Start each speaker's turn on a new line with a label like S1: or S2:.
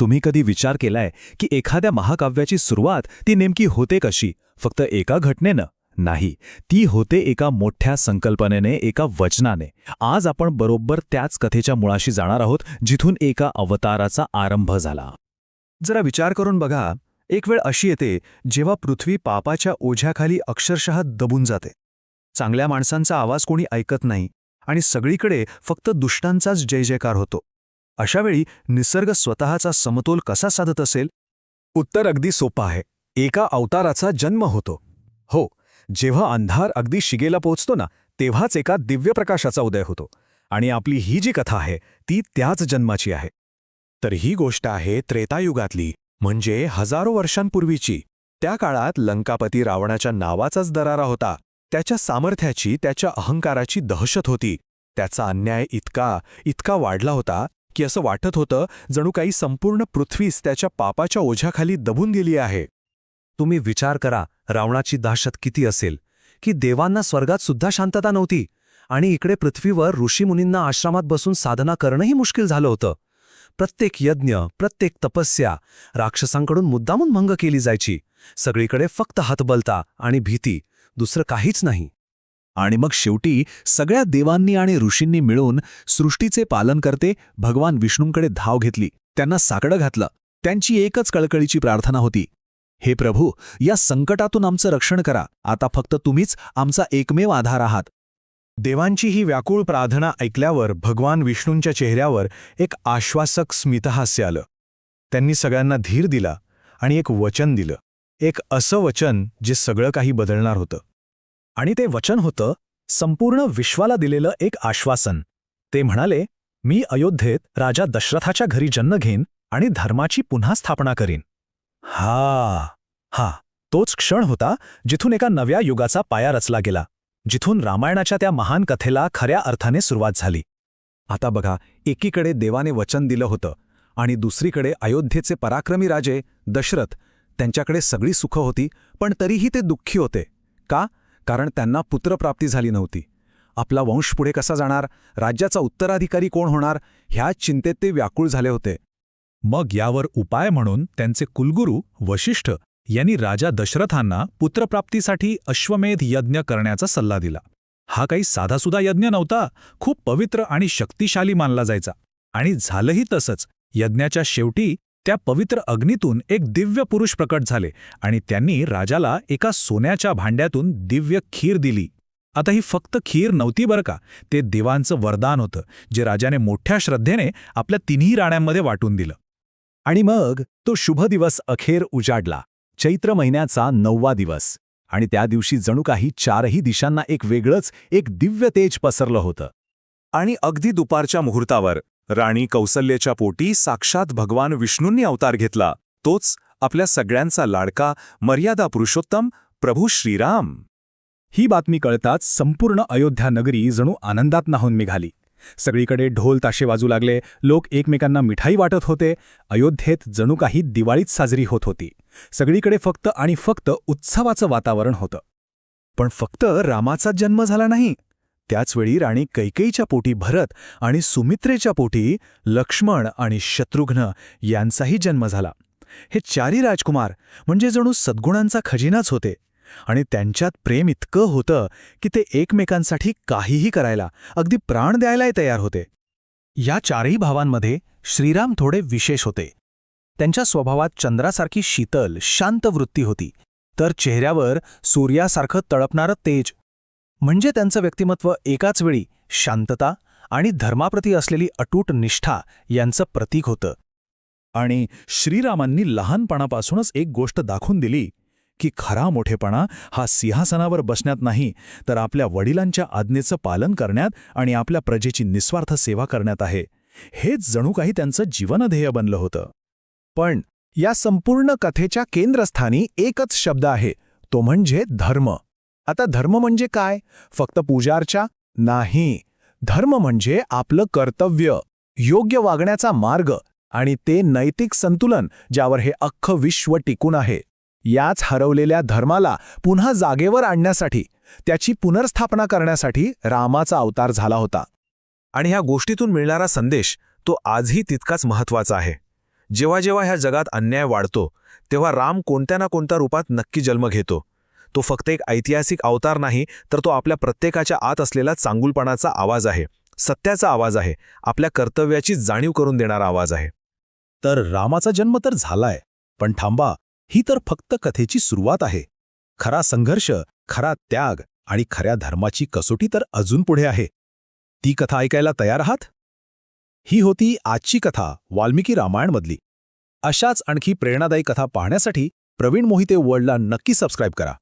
S1: तुम्ही कधी विचार केलाय की एखाद्या महाकाव्याची सुरुवात ती नेमकी होते कशी? फक्त एका घटनेनं? नाही. ती होते एका मोठ्या संकल्पनेने एका वचनाने. आज आपण बरोबर त्याच कथेच्या मुळाशी जाणार आहोत जिथून एका अवताराचा आरंभ झाला.
S2: जरा विचार करून बघा. एक वेळ अशी येते जेव्हा पृथ्वी पापाच्या ओझ्याखाली अक्षरशः दबून जाते. चांगल्या माणसांचा आवाज कोणी ऐकत नाही आणि सगळीकडे फक्त दुष्टांचाच जय जयकार होतो. अशावेळी निसर्ग स्वतःचा समतोल कसा साधत असेल? उत्तर अगदी सोपं आहे. एका अवताराचा जन्म होतो. हो जेव्हा अंधार अगदी शिगेला पोचतो ना तेव्हाच एका दिव्य प्रकाशाचा उदय होतो. आणि आपली ही जी कथा आहे ती त्याच जन्माची आहे. तर ही गोष्ट आहे त्रेतायुगातली म्हणजे हजारो वर्षांपूर्वीची. त्या काळात लंकापती रावणाच्या नावाचाच दरारा होता. त्याच्या सामर्थ्याची त्याच्या अहंकाराची दहशत होती. त्याचा अन्याय इतका इतका वाढला होता की असं वाटत होतं जणू काही संपूर्ण पृथ्वीच त्याच्या पापाच्या ओझ्याखाली दबून गेली आहे. तुम्ही विचार करा रावणाची दहशत किती असेल? की देवांना स्वर्गात सुद्धा शांतता नव्हती? आणि इकडे पृथ्वीवर ऋषीमुनींना आश्रमात बसून साधना करणंही मुश्किल झालं होतं. प्रत्येक यज्ञ प्रत्येक तपस्या राक्षसांकडून मुद्दामून भंग केली जायची. सगळीकडे फक्त हातबलता आणि भीती दुसरं काहीच नाही.
S1: आणि मग शेवटी सगळ्या देवांनी आणि ऋषींनी मिळून सृष्टीचे पालन करते भगवान विष्णूंकडे धाव घेतली त्यांना साकडं घातलं त्यांची एकच कळकळीची प्रार्थना होती हे प्रभू या संकटातून आमचं रक्षण करा आता फक्त तुम्हीच आमचा एकमेव आधार आहात.
S2: देवांची ही व्याकुळ प्रार्थना ऐकल्यावर भगवान विष्णूंच्या चेहऱ्यावर एक आश्वासक स्मितहास्य आलं. त्यांनी सगळ्यांना धीर दिला आणि एक वचन दिलं एक असं वचन जे सगळं काही बदलणार होतं. आणि ते वचन होतं संपूर्ण विश्वाला दिलेलं एक आश्वासन. ते म्हणाले मी अयोध्येत राजा दशरथाच्या घरी जन्म घेईन आणि धर्माची पुन्हा स्थापना करीन. हा हा तोच क्षण होता जिथून एका नव्या युगाचा पाया रचला गेला जिथून रामायणाच्या त्या महान कथेला खऱ्या अर्थाने सुरुवात झाली. आता बघा एकीकडे देवाने वचन दिलं होतं आणि दुसरीकडे अयोध्येचे पराक्रमी राजे दशरथ त्यांच्याकडे सगळी सुख होती पण तरीही ते दुःखी होते. का? कारण त्यांना पुत्रप्राप्ती झाली नव्हती. आपला वंश पुढे कसा जाणार? राज्याचा उत्तराधिकारी कोण होणार? ह्या चिंतेत ते व्याकुळ झाले होते.
S1: मग यावर उपाय म्हणून त्यांचे कुलगुरू वशिष्ठ यांनी राजा दशरथांना पुत्रप्राप्तीसाठी अश्वमेध यज्ञ करण्याचा सल्ला दिला. हा काही साधासुधा यज्ञ नव्हता खूप पवित्र आणि शक्तिशाली मानला जायचा. आणि झालंही तसंच. यज्ञाच्या शेवटी त्या पवित्र अग्नीतून एक दिव्य पुरुष प्रकट झाले आणि त्यांनी राजाला एका सोन्याच्या भांड्यातून दिव्य खीर दिली. आता ही फक्त खीर नव्हती बरं का ते देवांचं वरदान होतं जे राजाने मोठ्या श्रद्धेने आपल्या तिन्ही राण्यांमध्ये वाटून दिलं.
S2: आणि मग तो शुभ दिवस अखेर उजाडला चैत्र महिन्याचा नववा दिवस. आणि त्या दिवशी जणू काही चारही दिशांना एक वेगळंच एक दिव्य तेज पसरलं होतं. आणि अगदी दुपारच्या मुहूर्तावर राणी कौसल्यच्या पोटी साक्षात भगवान विष्णूंनी अवतार घेतला. तोच आपल्या सगळ्यांचा लाडका मर्यादा पुरुषोत्तम प्रभू श्रीराम. ही बातमी कळताच संपूर्ण अयोध्या नगरी जणू आनंदात नाहून निघाली. सगळीकडे ढोल ताशे वाजू लागले लोक एकमेकांना मिठाई वाटत होते. अयोध्येत जणू काही दिवाळीच साजरी होत होती. सगळीकडे फक्त आणि फक्त उत्सवाचं वातावरण होतं. पण फक्त रामाचा जन्म झाला नाही त्याचवेळी राणी कैकेयीच्या पोटी भरत आणि सुमित्रेच्या पोटी लक्ष्मण आणि शत्रुघ्न यांचाही जन्म झाला. हे चारी राजकुमार म्हणजे जणू सद्गुणांचा खजिनाच होते आणि त्यांच्यात प्रेम इतकं होतं की ते एकमेकांसाठी काहीही करायला अगदी प्राण द्यायलाही तयार होते. या चारही भावांमध्ये श्रीराम थोडे विशेष होते. त्यांच्या स्वभावात चंद्रासारखी शीतल शांत वृत्ती होती. तर चेहऱ्यावर सूर्यासारखं तळपणारं तेज म्हणजे त्यांचं व्यक्तिमत्व एकाच वेळी शांतता आणि धर्माप्रती असलेली अटूट निष्ठा यांचं प्रतीक होतं. आणि श्रीरामांनी लहानपणापासूनच एक गोष्ट दाखवून दिली की खरा मोठेपणा हा सिंहासनावर बसण्यात नाही तर आपल्या वडिलांच्या आज्ञेचं पालन करण्यात आणि आपल्या प्रजेची निस्वार्थ सेवा करण्यात आहे. हेच जणू काही त्यांचं जीवनध्येय बनलं होतं. पण या संपूर्ण कथेच्या केंद्रस्थानी एकच शब्द आहे तो म्हणजे धर्म. आता धर्म म्हणजे काय? फक्त पूजार्चा? नाही. धर्म म्हणजे आपलं कर्तव्य योग्य वागण्याचा मार्ग आणि ते नैतिक संतुलन ज्यावर हे अख्खं विश्व टिकून आहे. याच हरवलेल्या धर्माला पुन्हा जागेवर आणण्यासाठी त्याची पुनर्स्थापना करण्यासाठी रामाचा अवतार झाला होता. आणि ह्या गोष्टीतून मिळणारा संदेश तो आजही तितकाच महत्त्वाचा आहे.
S3: जेव्हा जेव्हा ह्या जगात अन्याय वाढतो तेव्हा राम कोणत्या ना कोणत्या रूपात नक्की जन्म घेतो. तो फक्त एक ऐतिहासिक अवतार नाही तर तो आपल्या प्रत्येकाच्या आत असलेला चांगुलपणाचा आवाज आहे. सत्याचा आवाज आहे. आपल्या कर्तव्याची जाणीव करून देणारा आवाज आहे.
S2: तर रामाचा जन्म तर झालाय पण थांबा ही तर फक्त कथेची सुरुवात आहे. खरा संघर्ष खरा त्याग आणि खऱ्या धर्माची कसोटी तर अजून पुढे आहे. ती कथा ऐकायला तयार आहात? ही होती आजची कथा वाल्मिकी रामायणमधली. अशाच आणखी प्रेरणादायी कथा पाहण्यासाठी प्रवीण मोहिते वर्ल्डला नक्की सबस्क्राईब करा.